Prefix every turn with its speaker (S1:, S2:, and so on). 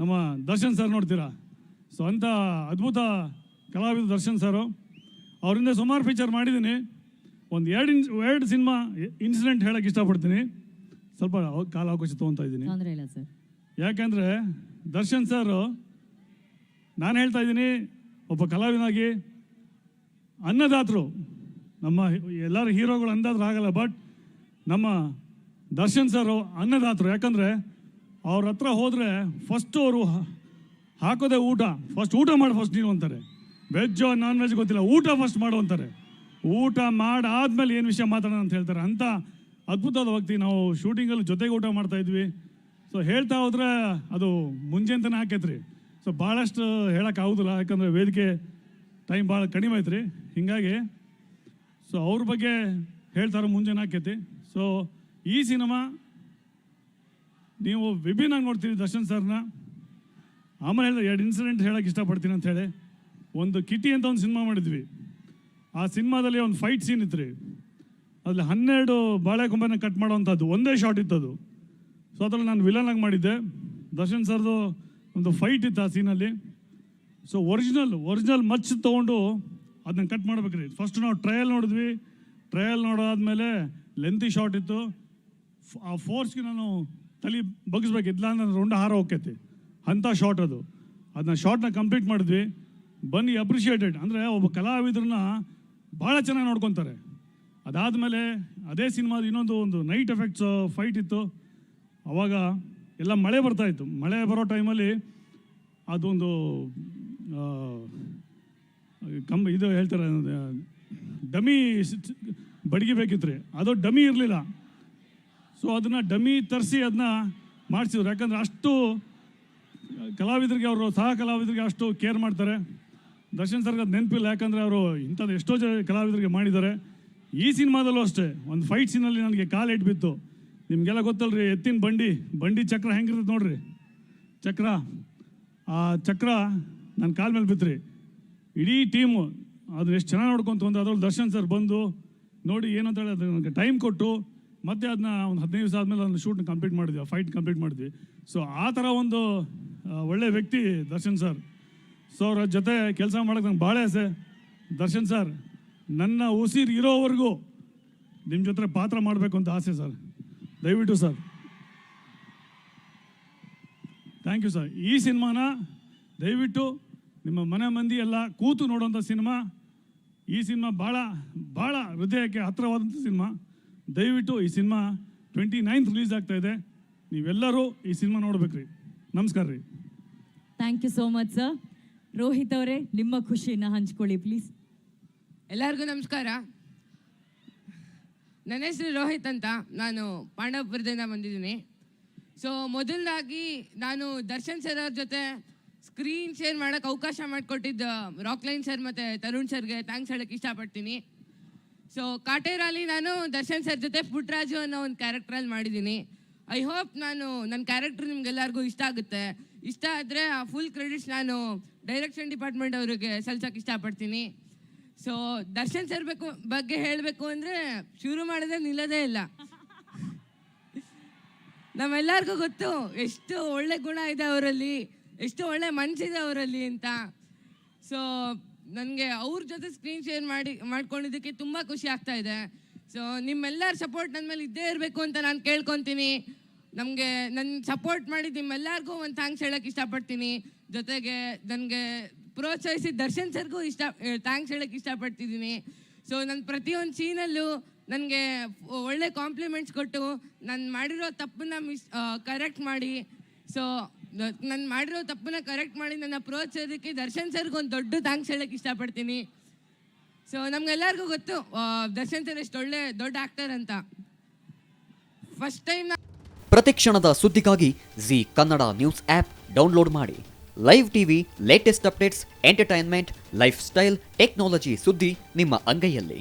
S1: ನಮ್ಮ ದರ್ಶನ್ ಸರ್ ನೋಡ್ತೀರಾ? ಸೊ ಅಂಥ ಅದ್ಭುತ ಕಲಾವಿದ ದರ್ಶನ್ ಸರು. ಅವರಿಂದ ಸುಮಾರು ಪಿಕ್ಚರ್ ಮಾಡಿದ್ದೀನಿ. ಒಂದು ಎರಡು ಇನ್ ಎರಡು ಸಿನಿಮಾ ಇನ್ಸಿಡೆಂಟ್ ಹೇಳಕ್ಕೆ ಇಷ್ಟಪಡ್ತೀನಿ. ಸ್ವಲ್ಪ ಕಾಲ ಅವಕಾಶ ತೊಗೊತಾ ಇದ್ದೀನಿ.
S2: ತೊಂದರೆ ಇಲ್ಲ ಸರ್.
S1: ಯಾಕಂದರೆ ದರ್ಶನ್ ಸರ್ ನಾನು ಹೇಳ್ತಾ ಇದ್ದೀನಿ ಒಬ್ಬ ಕಲಾವಿದನಾಗಿ ಅನ್ನದಾತರು. ನಮ್ಮ ಎಲ್ಲರ ಹೀರೋಗಳು ಅನ್ನದಾತರು ಆಗಲ್ಲ ಬಟ್ ನಮ್ಮ ದರ್ಶನ್ ಸರ್ ಅನ್ನದಾತರು. ಯಾಕಂದರೆ ಅವ್ರ ಹತ್ರ ಹೋದರೆ ಫಸ್ಟು ಅವರು ಹಾಕೋದೇ ಊಟ. ಫಸ್ಟ್ ಊಟ ಮಾಡಿ ಫಸ್ಟ್ ನೀನು ಅಂತಾರೆ. ವೆಜ್ಜೋ ನಾನ್ ವೆಜ್ ಗೊತ್ತಿಲ್ಲ. ಊಟ ಫಸ್ಟ್ ಮಾಡು ಅಂತಾರೆ. ಊಟ ಮಾಡಾದ್ಮೇಲೆ ಏನು ವಿಷಯ ಮಾತಾಡೋಣ ಅಂತ ಹೇಳ್ತಾರೆ. ಅಂಥ ಅದ್ಭುತವಾದ ವ್ಯಕ್ತಿ. ನಾವು ಶೂಟಿಂಗಲ್ಲಿ ಜೊತೆಗೆ ಊಟ ಮಾಡ್ತಾ ಇದ್ವಿ. ಸೊ ಹೇಳ್ತಾ ಹೋದ್ರೆ ಅದು ಮುಂಜಾನೆ ಹಾಕೈತ್ರಿ. ಸೊ ಭಾಳಷ್ಟು ಹೇಳೋಕ್ಕಾಗೋದಿಲ್ಲ ಯಾಕಂದರೆ ವೇದಿಕೆ ಟೈಮ್ ಭಾಳ ಕಡಿಮೆ ಐತ್ರಿ. ಹೀಗಾಗಿ ಸೊ ಅವ್ರ ಬಗ್ಗೆ ಹೇಳ್ತಾರೆ ಮುಂಜಾನೆ ಹಾಕೈತಿ. ಸೊ ಈ ಸಿನಿಮಾ ನೀವು ವಿಭಿನ್ನ ನೋಡ್ತೀವಿ ದರ್ಶನ್ ಸರ್ನ. ಆಮೇಲೆ ಹೇಳಿದ್ರೆ ಎರಡು ಇನ್ಸಿಡೆಂಟ್ ಹೇಳಕ್ಕೆ ಇಷ್ಟಪಡ್ತೀನಿ ಅಂತ ಹೇಳಿ. ಒಂದು ಕಿಟಿ ಅಂತ ಒಂದು ಸಿನಿಮಾ ಮಾಡಿದ್ವಿ. ಆ ಸಿನಿಮಾದಲ್ಲಿ ಒಂದು ಫೈಟ್ ಸೀನ್ ಇತ್ತು ರೀ ಅದ್ರಲ್ಲಿ ಹನ್ನೆರಡು ಬಾಳೆಕೊಂಬೆನ ಕಟ್ ಮಾಡೋವಂಥದ್ದು. ಒಂದೇ ಶಾಟ್ ಅದು ಸೊ ಅದ್ರಲ್ಲಿ ನಾನು ವಿಲನ್ ಆಗಿ ಮಾಡಿದ್ದೆ. ದರ್ಶನ್ ಸರ್ದು ಒಂದು ಫೈಟ್ ಇತ್ತು ಆ ಸೀನಲ್ಲಿ ಸೊ ಒರಿಜಿನಲ್ ಒರಿಜಿನಲ್ ಮಚ್ ತೊಗೊಂಡು ಅದನ್ನ ಕಟ್ ಮಾಡ್ಬೇಕ್ರಿ. ಫಸ್ಟ್ ನಾವು ಟ್ರಯಲ್ ನೋಡಿದ್ವಿ. ಟ್ರಯಲ್ ನೋಡೋದಾದ್ಮೇಲೆ ಲೆಂತಿ ಶಾಟ್ ಇತ್ತು. ಆ ಫೋರ್ಸ್ಗೆ ನಾನು ತಲೆ ಬಗ್ಸ್ಬೇಕು ಇಲ್ಲ ಅಂದ್ರೆ ರೌಂಡ್ ಹಾರ ಹೋಗ್ತೈತಿ. ಅಂಥ ಶಾರ್ಟ್ ಅದು. ಅದನ್ನ ಶಾರ್ಟ್ನ ಕಂಪ್ಲೀಟ್ ಮಾಡಿದ್ವಿ. ಬನ್ನಿ ಅಪ್ರಿಷಿಯೇಟೆಡ್ ಅಂದರೆ ಒಬ್ಬ ಕಲಾವಿದ್ರನ್ನ ಭಾಳ ಚೆನ್ನಾಗಿ ನೋಡ್ಕೊತಾರೆ. ಅದಾದಮೇಲೆ ಅದೇ ಸಿನಿಮಾದ ಇನ್ನೊಂದು ಒಂದು ನೈಟ್ ಎಫೆಕ್ಟ್ಸ್ ಫೈಟ್ ಇತ್ತು. ಅವಾಗ ಎಲ್ಲ ಮಳೆ ಬರ್ತಾ ಇತ್ತು. ಮಳೆ ಬರೋ ಟೈಮಲ್ಲಿ ಅದೊಂದು ಕಮ್ ಇದು ಹೇಳ್ತಾರೆ ಡಮಿ, ಬಡಿಗೆ ರೀ ಅದು ಡಮಿ ಇರಲಿಲ್ಲ. ಸೊ ಅದನ್ನು ಡಮಿ ತರಿಸಿ ಅದನ್ನ ಮಾಡಿಸಿದ್ರು. ಯಾಕಂದ್ರೆ ಅಷ್ಟು ಕಲಾವಿದರಿಗೆ ಅವರು, ಸಹ ಕಲಾವಿದರಿಗೆ ಅಷ್ಟು ಕೇರ್ ಮಾಡ್ತಾರೆ. ದರ್ಶನ್ ಸರ್ಗೆ ನೆನಪಿಲ್ಲ. ಯಾಕಂದರೆ ಅವರು ಇಂಥದ್ದು ಎಷ್ಟೋ ಜನ ಕಲಾವಿದರಿಗೆ ಮಾಡಿದ್ದಾರೆ. ಈ ಸಿನಿಮಾದಲ್ಲೂ ಅಷ್ಟೇ. ಒಂದು ಫೈಟ್ ಸೀನಲ್ಲಿ ನನಗೆ ಕಾಲು ಬಿತ್ತು. ನಿಮಗೆಲ್ಲ ಗೊತ್ತಲ್ರಿ, ಎತ್ತಿನ ಬಂಡಿ ಬಂಡಿ ಚಕ್ರ ಹೆಂಗಿರ್ತದೆ ನೋಡ್ರಿ. ಚಕ್ರ, ಆ ಚಕ್ರ ನನ್ನ ಕಾಲ ಮೇಲೆ ಬಿತ್ತರಿ ಇಡೀ ಟೀಮು ಅದನ್ನ ಎಷ್ಟು ಚೆನ್ನಾಗಿ ನೋಡ್ಕೊಂತ ಅಂದರೆ ಅದ್ರಲ್ಲಿ ದರ್ಶನ್ ಸರ್ ಬಂದು ನೋಡಿ ಏನಂತ ಹೇಳಿ ಅದು ನನಗೆ ಟೈಮ್ ಕೊಟ್ಟು ಮತ್ತೆ ಅದನ್ನ ಒಂದು ಹದಿನೈದು ದಿವಸ ಆದಮೇಲೆ ಅದನ್ನ ಶೂಟ್ನ ಕಂಪ್ಲೀಟ್ ಮಾಡಿದ್ವಿ ಫೈಟ್ ಕಂಪ್ಲೀಟ್ ಮಾಡಿದ್ವಿ. ಸೊ ಆ ಥರ ಒಂದು ಒಳ್ಳೆ ವ್ಯಕ್ತಿ ದರ್ಶನ್ ಸರ್. ಸೊ ಅವ್ರ ಜೊತೆ ಕೆಲಸ ಮಾಡೋಕ್ಕೆ ನಂಗೆ ಭಾಳ ಆಸೆ. ದರ್ಶನ್ ಸರ್, ನನ್ನ ಉಸಿರು ಇರೋವರೆಗೂ ನಿಮ್ಮ ಜೊತೆ ಪಾತ್ರ ಮಾಡಬೇಕು ಅಂತ ಆಸೆ ಸರ್. ದಯವಿಟ್ಟು ಸರ್. ಥ್ಯಾಂಕ್ ಯು ಸರ್ ಈ ಸಿನಿಮಾನ ದಯವಿಟ್ಟು ನಿಮ್ಮ ಮನೆ ಮಂದಿ ಎಲ್ಲ ಕೂತು ನೋಡುವಂಥ ಸಿನಿಮಾ. ಈ ಸಿನಿಮಾ ಭಾಳ ಭಾಳ ಹೃದಯಕ್ಕೆ ಹತ್ತಿರವಾದಂಥ ಸಿನಿಮಾ. ದಯವಿಟ್ಟು ಈ ಸಿನಿಮಾ ಟ್ವೆಂಟಿ ನೈನ್ತ್ ರಿಲೀಸ್ ಆಗ್ತಾ ಇದೆ. ನೀವೆಲ್ಲರೂ ಈ ಸಿನಿಮಾ ನೋಡ್ಬೇಕ್ರಿ. ನಮಸ್ಕಾರ ರೀ.
S2: Thank you so much sir Rohit ಅವರೇ ನಿಮ್ಮ ಖುಷಿನ ಹಂಚ್ಕೊಳ್ಳಿ ಪ್ಲೀಸ್
S3: ಎಲ್ಲರಿಗೂ ನಮಸ್ಕಾರ. ನನ್ನ ಹೆಸರು ರೋಹಿತ್ ಅಂತ. ನಾನು ಪಾಂಡವಪುರದಿಂದ ಬಂದಿದ್ದೀನಿ. ಸೊ ಮೊದಲದಾಗಿ ನಾನು ದರ್ಶನ್ ಸರ್ ಅವ್ರ ಜೊತೆ ಸ್ಕ್ರೀನ್ ಶೇರ್ ಮಾಡೋಕ್ಕೆ ಅವಕಾಶ ಮಾಡಿಕೊಟ್ಟಿದ್ದ ರಾಕ್ಲೈನ್ ಸರ್ ಮತ್ತು ತರುಣ್ ಸರ್ಗೆ ಥ್ಯಾಂಕ್ಸ್ ಹೇಳಕ್ಕೆ ಇಷ್ಟಪಡ್ತೀನಿ. ಸೊ ಕಾಟೇರಲ್ಲಿ ನಾನು ದರ್ಶನ್ ಸರ್ ಜೊತೆ ಪುಟ್ರಾಜು ಅನ್ನೋ ಒಂದು ಕ್ಯಾರೆಕ್ಟ್ರಲ್ಲಿ ಮಾಡಿದ್ದೀನಿ ಐ ಹೋಪ್ ನಾನು ನನ್ನ ಕ್ಯಾರೆಕ್ಟರ್ ನಿಮ್ಗೆಲ್ಲರಿಗೂ ಇಷ್ಟ ಆಗುತ್ತೆ. ಇಷ್ಟ ಆದರೆ ಆ ಫುಲ್ ಕ್ರೆಡಿಟ್ಸ್ ನಾನು ಡೈರೆಕ್ಷನ್ ಡಿಪಾರ್ಟ್ಮೆಂಟ್ ಅವರಿಗೆ ಸಲ್ಸೋಕೆ ಇಷ್ಟಪಡ್ತೀನಿ. ಸೊ ದರ್ಶನ್ ಸರ್ ಬೇಕು, ಬಗ್ಗೆ ಹೇಳಬೇಕು ಅಂದರೆ ಶುರು ಮಾಡಿದ್ರೆ ನಿಲ್ಲೋದೇ ಇಲ್ಲ. ನಮ್ಮೆಲ್ಲರಿಗೂ ಗೊತ್ತು, ಎಷ್ಟು ಒಳ್ಳೆ ಗುಣ ಇದೆ ಅವರಲ್ಲಿ, ಎಷ್ಟು ಒಳ್ಳೆ ಮನಸ್ಸಿದೆ ಅವರಲ್ಲಿ ಅಂತ. ಸೊ ನನಗೆ ಅವ್ರ ಜೊತೆ ಸ್ಕ್ರೀನ್ ಶೇರ್ ಮಾಡಿ, ಮಾಡ್ಕೊಂಡಿದ್ದಕ್ಕೆ ತುಂಬ ಖುಷಿ ಆಗ್ತಾ ಇದೆ. ಸೊ ನಿಮ್ಮೆಲ್ಲರ ಸಪೋರ್ಟ್ ನನ್ನ ಮೇಲೆ ಇದ್ದೇ ಇರಬೇಕು ಅಂತ ನಾನು ಕೇಳ್ಕೊತೀನಿ. ನಮಗೆ ನನ್ನ ಸಪೋರ್ಟ್ ಮಾಡಿ ನಿಮ್ಮೆಲ್ಲರಿಗೂ ಒಂದು ಥ್ಯಾಂಕ್ಸ್ ಹೇಳೋಕ್ಕೆ ಇಷ್ಟಪಡ್ತೀನಿ. ಜೊತೆಗೆ ನನಗೆ ಪ್ರೋತ್ಸಾಹಿಸಿ ದರ್ಶನ್ ಸರ್ಗೂ ಇಷ್ಟ ಥ್ಯಾಂಕ್ಸ್ ಹೇಳೋಕ್ಕೆ ಇಷ್ಟಪಡ್ತಿದ್ದೀನಿ. ಸೊ ನನ್ನ ಪ್ರತಿಯೊಂದು ಸೀನಲ್ಲೂ ನನಗೆ ಒಳ್ಳೆ ಕಾಂಪ್ಲಿಮೆಂಟ್ಸ್ ಕೊಟ್ಟು ನಾನು ಮಾಡಿರೋ ತಪ್ಪನ್ನ ಮಿಸ್ ಕರೆಕ್ಟ್ ಮಾಡಿ. ಸೊ ನಾನು ಮಾಡಿರೋ ತಪ್ಪನ್ನ ಕರೆಕ್ಟ್ ಮಾಡಿ ನನ್ನ ಪ್ರೋತ್ಸಾಹಕ್ಕೆ ದರ್ಶನ್ ಸರ್ಗೆ ಒಂದು ದೊಡ್ಡ ಥ್ಯಾಂಕ್ಸ್ ಹೇಳಕ್ಕೆ ಇಷ್ಟಪಡ್ತೀನಿ. ಸೊ ನಮ್ಗೆಲ್ಲರಿಗೂ ಗೊತ್ತು ದರ್ಶನ್ ಸರ್ ಎಷ್ಟು ಒಳ್ಳೆ ದೊಡ್ಡ ಆಕ್ಟರ್ ಅಂತ. ಫಸ್ಟ್ ಟೈಮ್
S4: ಪ್ರತಿಕ್ಷಣದ ಸುದ್ದಿಗಾಗಿ Zee Kannada news app download ಮಾಡಿ. Live TV latest updates entertainment lifestyle technology ಸುದ್ದಿ ನಿಮ್ಮ ಅಂಗೈಯಲ್ಲಿ.